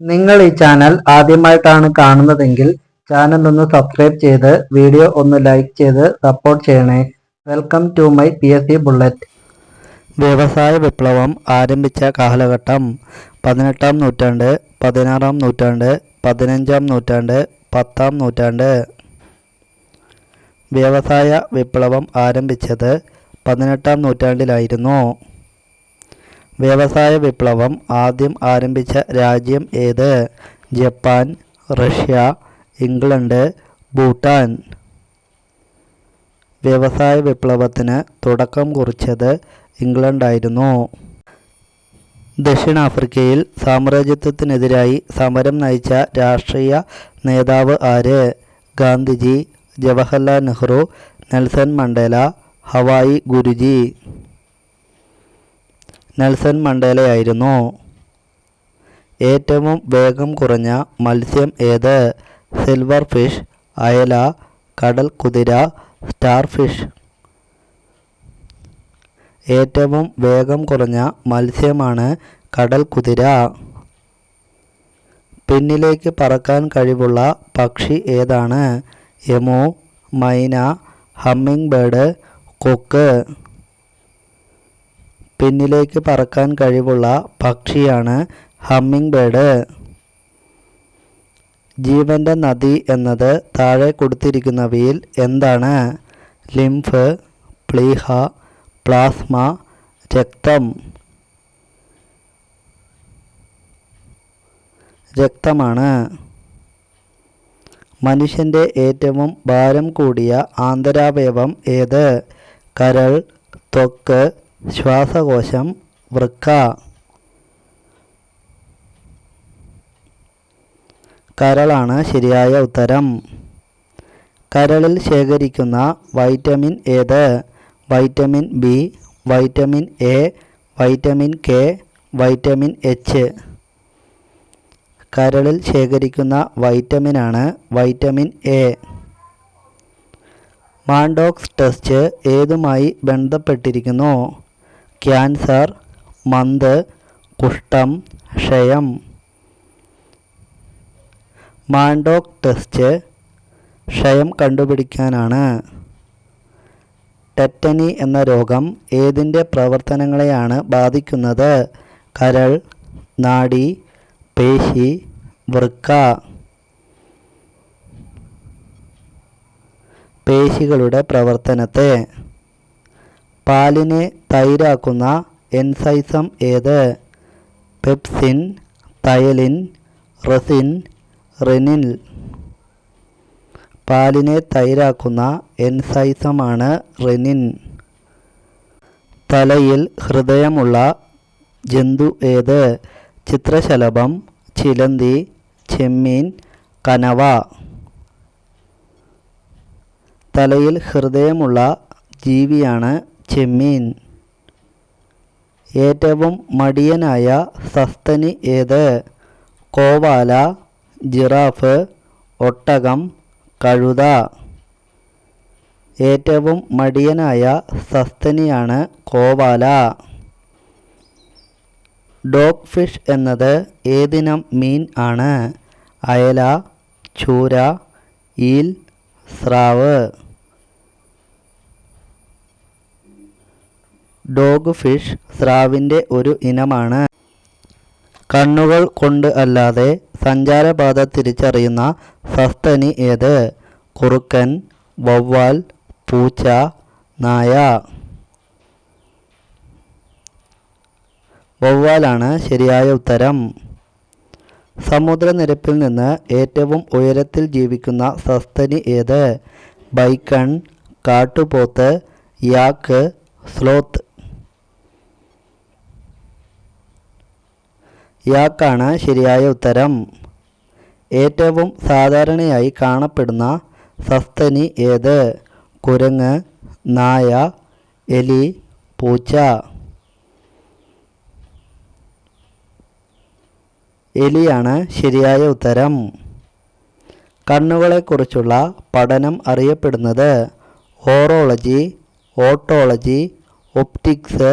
നിങ്ങൾ ഈ ചാനൽ ആദ്യമായിട്ടാണ് കാണുന്നതെങ്കിൽ ചാനൽ ഒന്ന് സബ്സ്ക്രൈബ് ചെയ്ത് വീഡിയോ ഒന്ന് ലൈക്ക് ചെയ്ത് സപ്പോർട്ട് ചെയ്യണേ. Welcome to my P S C bullet വ്യവസായ വിപ്ലവം ആരംഭിച്ച കാലഘട്ടം പതിനെട്ടാം നൂറ്റാണ്ട് പതിനാറാം നൂറ്റാണ്ട് പതിനഞ്ചാം നൂറ്റാണ്ട് പത്താം നൂറ്റാണ്ട്. വ്യവസായ വിപ്ലവം ആരംഭിച്ചത് പതിനെട്ടാം നൂറ്റാണ്ടിലായിരുന്നു. വ്യവസായ വിപ്ലവം ആദ്യം ആരംഭിച്ച രാജ്യം ഏത്? Japan Russia England Bhutan. വ്യവസായ വിപ്ലവത്തിന് തുടക്കം കുറിച്ചത് ഇംഗ്ലണ്ടായിരുന്നു ദക്ഷിണാഫ്രിക്കയിൽ സാമ്രാജ്യത്വത്തിനെതിരായി സമരം നയിച്ച രാഷ്ട്രീയ നേതാവ് ആര്? ഗാന്ധിജി ജവഹർലാൽ നെഹ്റു നെൽസൺ മണ്ടേല ഹവായി ഗുരുജി. നെൽസൺ മണ്ടേലയായിരുന്നു. ഏറ്റവും വേഗം കുറഞ്ഞ മത്സ്യം ഏത്? സിൽവർ ഫിഷ് അയല കടൽ കുതിര സ്റ്റാർ ഫിഷ്. ഏറ്റവും വേഗം കുറഞ്ഞ മത്സ്യമാണ് കടൽ കുതിര. പിന്നിലേക്ക് പറക്കാൻ കഴിവുള്ള പക്ഷി ഏതാണ്? എമു മൈന ഹമ്മിങ് ബേർഡ് കൊക്ക്. പിന്നിലേക്ക് പറക്കാൻ കഴിവുള്ള പക്ഷിയാണ് ഹമ്മിങ് ബേഡ് ജീവന്റെ നദി എന്നത് താഴെ കൊടുത്തിരിക്കുന്നവയിൽ എന്താണ്? ലിംഫ് പ്ലീഹ പ്ലാസ്മ രക്തം. രക്തമാണ്. മനുഷ്യന്റെ ഏറ്റവും ഭാരം കൂടിയ ആന്തരാവയവം ഏത്? കരൾ ത്വക്ക് ശ്വാസകോശം വൃക്ക കരളാണ് ശരിയായ ഉത്തരം. കരളിൽ ശേഖരിക്കുന്ന വൈറ്റമിൻ ഏത്? Vitamin B vitamin A vitamin K vitamin H. കരളിൽ ശേഖരിക്കുന്ന വൈറ്റമിനാണ് വൈറ്റമിൻ എ. മാൻഡോക്സ് ടെസ്റ്റ് ഏതുമായി ബന്ധപ്പെട്ടിരിക്കുന്നു? ക്യാൻസർ മന്ത് കുഷ്ഠം ക്ഷയം. മാൻഡോക് ടെസ്റ്റ് ക്ഷയം കണ്ടുപിടിക്കാനാണ്. ടെറ്റനി എന്ന രോഗം ഏതിന്റെ പ്രവർത്തനങ്ങളെയാണ് ബാധിക്കുന്നത്? കരൾ നാഡി പേശി വൃക്ക. പേശികളുടെ പ്രവർത്തനത്തെ പാലിനെ തൈരാക്കുന്ന എൻസൈസം ഏത്? പെപ്സിൻ തയലിൻ റെസിൻ റെനിൻ പാലിനെ തൈരാക്കുന്ന എൻസൈസമാണ് റെനിൻ. തലയിൽ ഹൃദയമുള്ള ജന്തു ഏത്? ചിത്രശലഭം ചിലന്തി ചെമ്മീൻ കനവ. തലയിൽ ഹൃദയമുള്ള ജീവിയാണ് ചെമ്മീൻ. ഏറ്റവും മടിയനായ സസ്തനി ഏത്? കോവാല ജിറാഫ് ഒട്ടകം കഴുത. ഏറ്റവും മടിയനായ സസ്തനിയാണ് കോവാല. ഡോഗ് ഫിഷ് എന്നത് ഏതിനം മീൻ ആണ്? അയല ചൂര ഈൽ സ്രാവ്. ഡോഗ് ഫിഷ് സ്രാവിന്റെ ഒരു ഇനമാണ്. കണ്ണുകൾ കൊണ്ട് അല്ലാതെ സഞ്ചാരപാത തിരിച്ചറിയുന്ന സസ്തനി ഏത്? കുറുക്കൻ വവ്വാൽ പൂച്ച നായ. വവ്വാലാണ് ശരിയായ ഉത്തരം. സമുദ്രനിരപ്പിൽ നിന്ന് ഏറ്റവും ഉയരത്തിൽ ജീവിക്കുന്ന സസ്തനി ഏത്? ബൈക്കൺ കാട്ടുപോത്ത് യാക്ക് സ്ലോത്ത്. യാക്കാണ് ശരിയായ ഉത്തരം. ഏറ്റവും സാധാരണയായി കാണപ്പെടുന്ന സസ്തനി ഏത്? കുരങ്ങ് നായ എലി പൂച്ച. എലിയാണ് ശരിയായ ഉത്തരം. കണ്ണുകളെക്കുറിച്ചുള്ള പഠനം അറിയപ്പെടുന്നത് ഓറോളജി ഓട്ടോളജി ഒപ്റ്റിക്സ്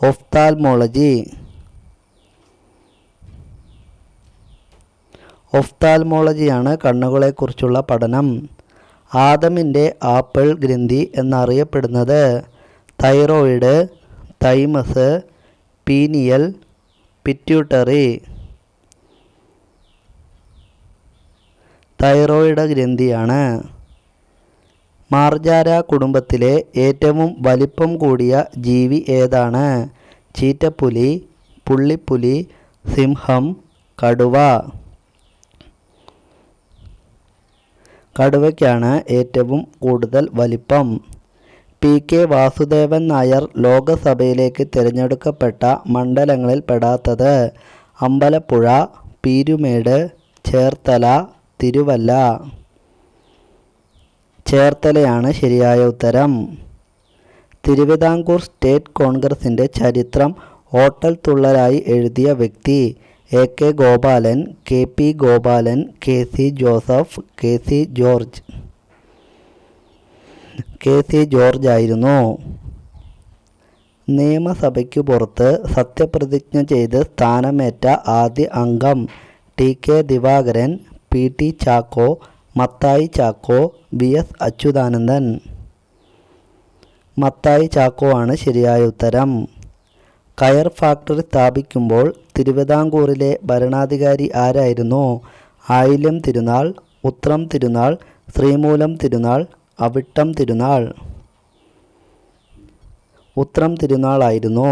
ഒഫ്താൽമോളജി. ഒഫ്താൽമോളജിയാണ് കണ്ണുകളെക്കുറിച്ചുള്ള പഠനം. ആദമിന്റെ ആപ്പിൾ ഗ്രന്ഥി എന്നറിയപ്പെടുന്നത് thyroid thymus pineal pituitary. Thyroid ഗ്രന്ഥിയാണ്. മാർജാര കുടുംബത്തിലെ ഏറ്റവും വലിപ്പം കൂടിയ ജീവി ഏതാണ്? ചീറ്റപ്പുലി പുള്ളിപ്പുലി സിംഹം കടുവ. കടുവയ്ക്കാണ് ഏറ്റവും കൂടുതൽ വലിപ്പം. പി. കെ. വാസുദേവൻ നായർ ലോകസഭയിലേക്ക് തിരഞ്ഞെടുക്കപ്പെട്ട മണ്ഡലങ്ങളിൽ പെടാത്തത് അമ്പലപ്പുഴ പീരുമേട് ചേർത്തല തിരുവല്ല. ചേർത്തലയാണ് ശരിയായ ഉത്തരം. തിരുവിതാംകൂർ സ്റ്റേറ്റ് കോൺഗ്രസിന്റെ ചരിത്രം ഹോട്ടൽ തുള്ളലായി എഴുതിയ വ്യക്തി A K Gopalan K P Gopalan K C Joseph K C George. K C George ആയിരുന്നു. നിയമസഭയ്ക്കു പുറത്ത് സത്യപ്രതിജ്ഞ ചെയ്ത് സ്ഥാനമേറ്റ ആദ്യ അംഗം T K Divakaran P T Chacko Mathai Chacko V S Achuthanandan. Mathai Chacko ആണ് ശരിയായ ഉത്തരം. കയർ ഫാക്ടറി സ്ഥാപിക്കുമ്പോൾ തിരുവിതാംകൂറിലെ ഭരണാധികാരി ആരായിരുന്നു? ആയില്യം തിരുനാൾ ഉത്രം തിരുനാൾ ശ്രീമൂലം തിരുനാൾ അവിട്ടം തിരുനാൾ. ഉത്രം തിരുനാളായിരുന്നു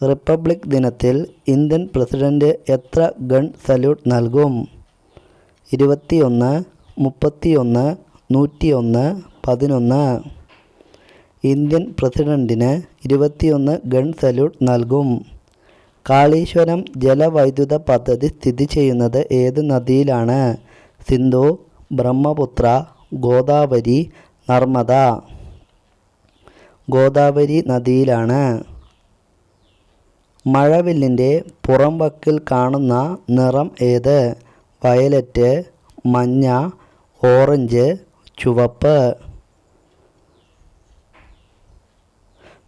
റിപ്പബ്ലിക് ദിനത്തിൽ ഇന്ത്യൻ പ്രസിഡന്റ് എത്ര ഗൺ സല്യൂട്ട് നൽകും? ഇരുപത്തിയൊന്ന് മുപ്പത്തിയൊന്ന് നൂറ്റിയൊന്ന് പതിനൊന്ന്. ഇന്ത്യൻ പ്രസിഡന്റിന് ഇരുപത്തിയൊന്ന് ഗൺ സല്യൂട്ട് നൽകും. കാളീശ്വരം ജലവൈദ്യുത പദ്ധതി സ്ഥിതി ചെയ്യുന്നത് ഏത് നദിയിലാണ്? സിന്ധു ബ്രഹ്മപുത്ര ഗോദാവരി നർമ്മദ. ഗോദാവരി നദിയിലാണ്. മഴവില്ലിന്റെ പുറംവക്കിൽ കാണുന്ന നിറം ഏത്? വയലറ്റ് മഞ്ഞ ഓറഞ്ച് ചുവപ്പ്.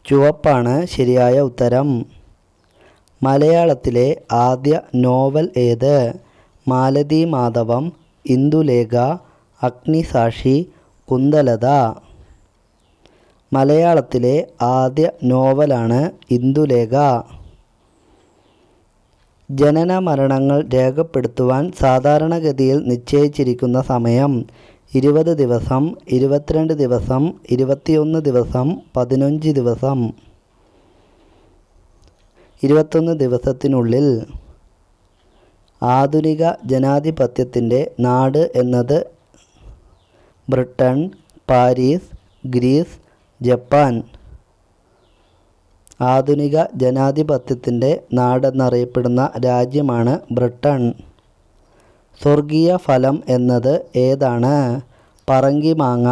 ചുവപ്പാണ് ശരിയായ ഉത്തരം. മലയാളത്തിലെ ആദ്യ നോവൽ ഏത്? മാലതി മാധവം ഇന്ദുലേഖ അഗ്നിസാക്ഷി കുന്തലത. മലയാളത്തിലെ ആദ്യ നോവലാണ് ഇന്ദുലേഖ. ജനന മരണങ്ങൾ രേഖപ്പെടുത്തുവാൻ സാധാരണഗതിയിൽ നിശ്ചയിച്ചിരിക്കുന്ന സമയം ഇരുപത് ദിവസം ഇരുപത്തിരണ്ട് ദിവസം ഇരുപത്തിയൊന്ന് ദിവസം പതിനഞ്ച് ദിവസം. ഇരുപത്തൊന്ന് ദിവസത്തിനുള്ളിൽ ആധുനിക ജനാധിപത്യത്തിന്റെ നാട് എന്നത് ബ്രിട്ടൻ പാരീസ് ഗ്രീസ് ജപ്പാൻ. ആധുനിക ജനാധിപത്യത്തിന്റെ നാടെന്നറിയപ്പെടുന്ന രാജ്യമാണ് ബ്രിട്ടൻ സ്വർഗീയ ഫലം എന്നത് ഏതാണ്? പറങ്കി മാങ്ങ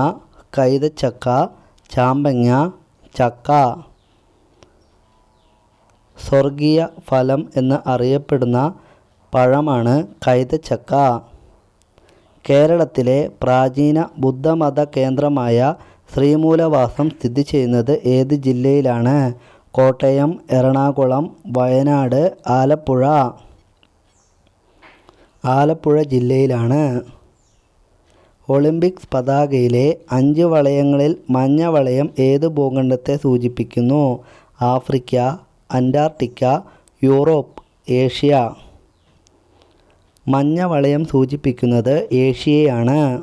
കൈതച്ചക്ക ചാമ്പങ്ങ ചക്ക. സ്വർഗീയ ഫലം എന്ന് അറിയപ്പെടുന്ന പഴമാണ് കൈതച്ചക്ക കേരളത്തിലെ പ്രാചീന ബുദ്ധമത കേന്ദ്രമായ ശ്രീമൂലവാസം സ്ഥിതി ചെയ്യുന്നത് ഏത് ജില്ലയിലാണ്? കോട്ടയം എറണാകുളം വയനാട് ആലപ്പുഴ. ആലപ്പുഴ ജില്ലയിലാണ്. ഒളിമ്പിക്സ് പതാകയിലെ അഞ്ച് വളയങ്ങളിൽ മഞ്ഞ വളയം ഏത് ഭൂഖണ്ഡത്തെ സൂചിപ്പിക്കുന്നു? Africa Antarctica Europe Asia. മഞ്ഞ വളയം സൂചിപ്പിക്കുന്നത് ഏഷ്യയാണ്.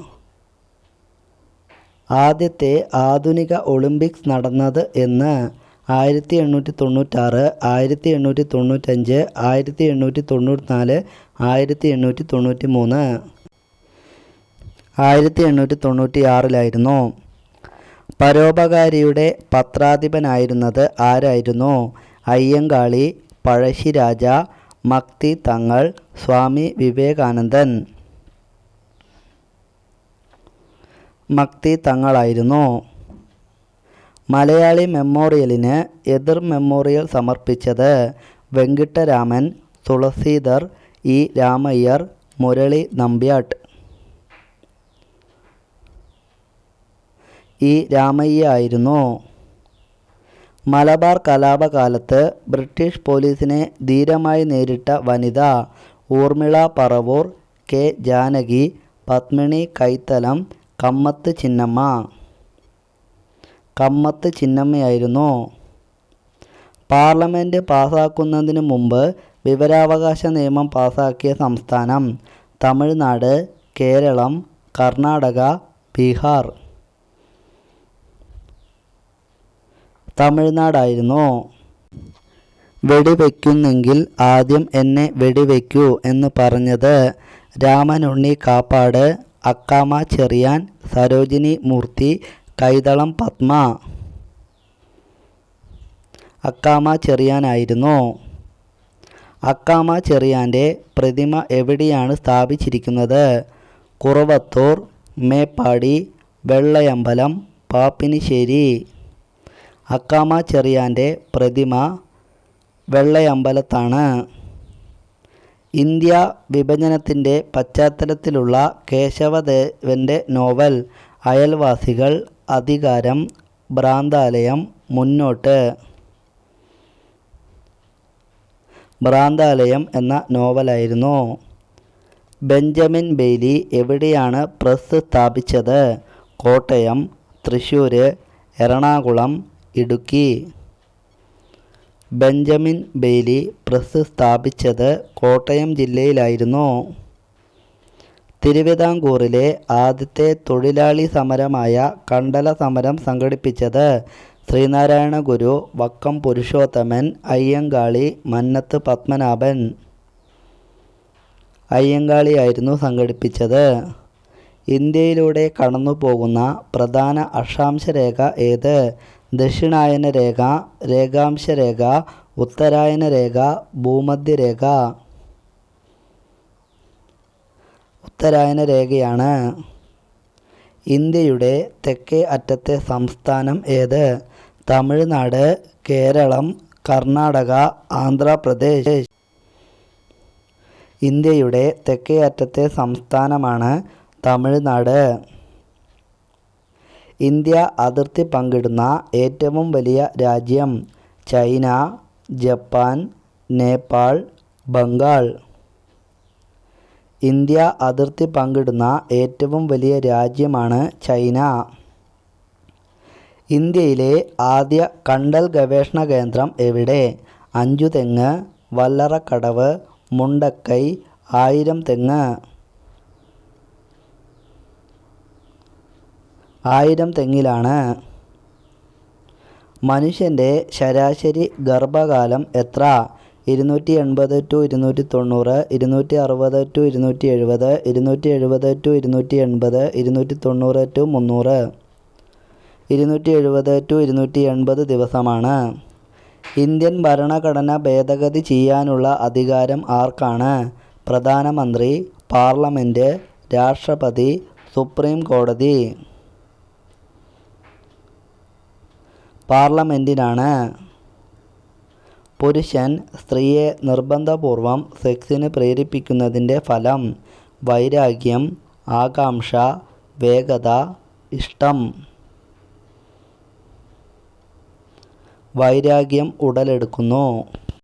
ആദ്യത്തെ ആധുനിക ഒളിമ്പിക്സ് നടന്നത് എന്ന് ആയിരത്തി എണ്ണൂറ്റി തൊണ്ണൂറ്റാറ് ആയിരത്തി എണ്ണൂറ്റി തൊണ്ണൂറ്റഞ്ച് ആയിരത്തി എണ്ണൂറ്റി തൊണ്ണൂറ്റിനാല് ആയിരത്തി എണ്ണൂറ്റി തൊണ്ണൂറ്റി മൂന്ന് ആയിരത്തി എണ്ണൂറ്റി തൊണ്ണൂറ്റി ആറിലായിരുന്നു പരോപകാരിയുടെ പത്രാധിപനായിരുന്നത് ആരായിരുന്നു? അയ്യങ്കാളി പഴശ്ശിരാജ മക്തി തങ്ങൾ സ്വാമി വിവേകാനന്ദൻ. മക്തി തങ്ങളായിരുന്നു. മലയാളി മെമ്മോറിയലിന് എതിർ മെമ്മോറിയൽ സമർപ്പിച്ചത് വെങ്കിട്ടരാമൻ തുളസീധർ ഇ രാമയ്യർ മുരളി നമ്പ്യാട്ട്. ഇ രാമയ്യ ആയിരുന്നു മലബാർ കലാപകാലത്ത് ബ്രിട്ടീഷ് പോലീസിനെ ധീരമായി നേരിട്ട വനിത ഊർമിള പറവൂർ കെ ജാനകി പത്മിണി കൈത്തലം കമ്മത്ത് ചിന്നമ്മ. കമ്മത്ത് ചിന്നമ്മയായിരുന്നു. പാർലമെന്റ് പാസാക്കുന്നതിന് മുമ്പ് വിവരാവകാശ നിയമം പാസാക്കിയ സംസ്ഥാനം തമിഴ്നാട് കേരളം കർണാടക ബീഹാർ. തമിഴ്നാടായിരുന്നു. വെടിവെക്കുന്നെങ്കിൽ ആദ്യം എന്നെ വെടിവെക്കൂ എന്ന് പറഞ്ഞത് രാമനുണ്ണി കാപ്പാട് അക്കാമ ചെറിയാൻ സരോജിനി മൂർത്തി കൈതളം പത്മ. അക്കാമ ചെറിയാനായിരുന്നു. അക്കാമ ചെറിയാന്റെ പ്രതിമ എവിടെയാണ് സ്ഥാപിച്ചിരിക്കുന്നത്? കുറവത്തൂർ മേപ്പാടി വെള്ളയമ്പലം പാപ്പിനിശ്ശേരി. അക്കാമ ചെറിയാന്റെ പ്രതിമ വെള്ളയമ്പലത്താണ്. ഇന്ത്യ വിഭജനത്തിന്റെ പശ്ചാത്തലത്തിലുള്ള കേശവദേവന്റെ നോവൽ അയൽവാസികൾ അധികാരം ഭ്രാന്താലയം മുന്നോട്ട്. ഭ്രാന്താലയം എന്ന നോവലായിരുന്നു. ബെഞ്ചമിൻ ബെയ്ലി എവിടെയാണ് പ്രസ് സ്ഥാപിച്ചത്? Kottayam Thrissur Ernakulam Idukki. Benjamin Bailey press സ്ഥാപിച്ചത് കോട്ടയം ജില്ലയിലായിരുന്നു. തിരുവിതാംകൂറിലെ ആദ്യത്തെ തൊഴിലാളി സമരമായ കണ്ടല സമരം സംഘടിപ്പിച്ചത് ശ്രീനാരായണ ഗുരു വക്കം പുരുഷോത്തമൻ അയ്യങ്കാളി മന്നത്ത് പത്മനാഭൻ. അയ്യങ്കാളിയായിരുന്നു സംഘടിപ്പിച്ചത്. ഇന്ത്യയിലൂടെ കടന്നു പോകുന്ന പ്രധാന അക്ഷാംശ രേഖ ഏത്? ദക്ഷിണായന രേഖ രേഖാംശ രേഖ ഉത്തരായന രേഖ. ഭൂമധ്യരേഖ ഉത്തരായന രേഖയാണ്. ഇന്ത്യയുടെ തെക്കേ അറ്റത്തെ സംസ്ഥാനം ഏത്? തമിഴ്നാട് കേരളം കർണാടക ആന്ധ്രാപ്രദേശ്. ഇന്ത്യയുടെ തെക്കേ അറ്റത്തെ സംസ്ഥാനമാണ് തമിഴ്നാട്. ഇന്ത്യ അതിർത്തി പങ്കിടുന്ന ഏറ്റവും വലിയ രാജ്യം China Japan Nepal Bengal. India അതിർത്തി പങ്കിടുന്ന ഏറ്റവും വലിയ രാജ്യമാണ് ചൈന. ഇന്ത്യയിലെ ആദ്യ കണ്ടൽ ഗവേഷണ കേന്ദ്രം എവിടെ? അഞ്ചുതെങ്ങ് വല്ലറക്കടവ് മുണ്ടക്കൈ ആയിരംതെങ്ങ് ആയിരം തെങ്ങിലാണ്. മനുഷ്യന്റെ ശരാശരി ഗർഭകാലം എത്ര? ഇരുന്നൂറ്റി എൺപത് ടു ഇരുന്നൂറ്റി തൊണ്ണൂറ് ഇരുന്നൂറ്റി അറുപത് ടു ഇരുന്നൂറ്റി എഴുപത് ഇരുന്നൂറ്റി എഴുപത് ടു ഇരുന്നൂറ്റി എൺപത് ഇരുന്നൂറ്റി തൊണ്ണൂറ് ടു മുന്നൂറ്. ഇരുന്നൂറ്റി എഴുപത് ടു ഇരുന്നൂറ്റി എൺപത് ദിവസമാണ്. ഇന്ത്യൻ ഭരണഘടന ഭേദഗതി ചെയ്യാനുള്ള അധികാരം ആർക്കാണ്? പ്രധാനമന്ത്രി പാർലമെന്റ് രാഷ്ട്രപതി സുപ്രീം കോടതി. പാർലമെന്റിനാണ് പുരുഷൻ സ്ത്രീയെ നിർബന്ധപൂർവം സെക്സിന് പ്രേരിപ്പിക്കുന്നതിന്റെ ഫലം വൈരാഗ്യം ആകാംക്ഷ വേഗത ഇഷ്ടം. വൈരാഗ്യം ഉടലെടുക്കുന്നു.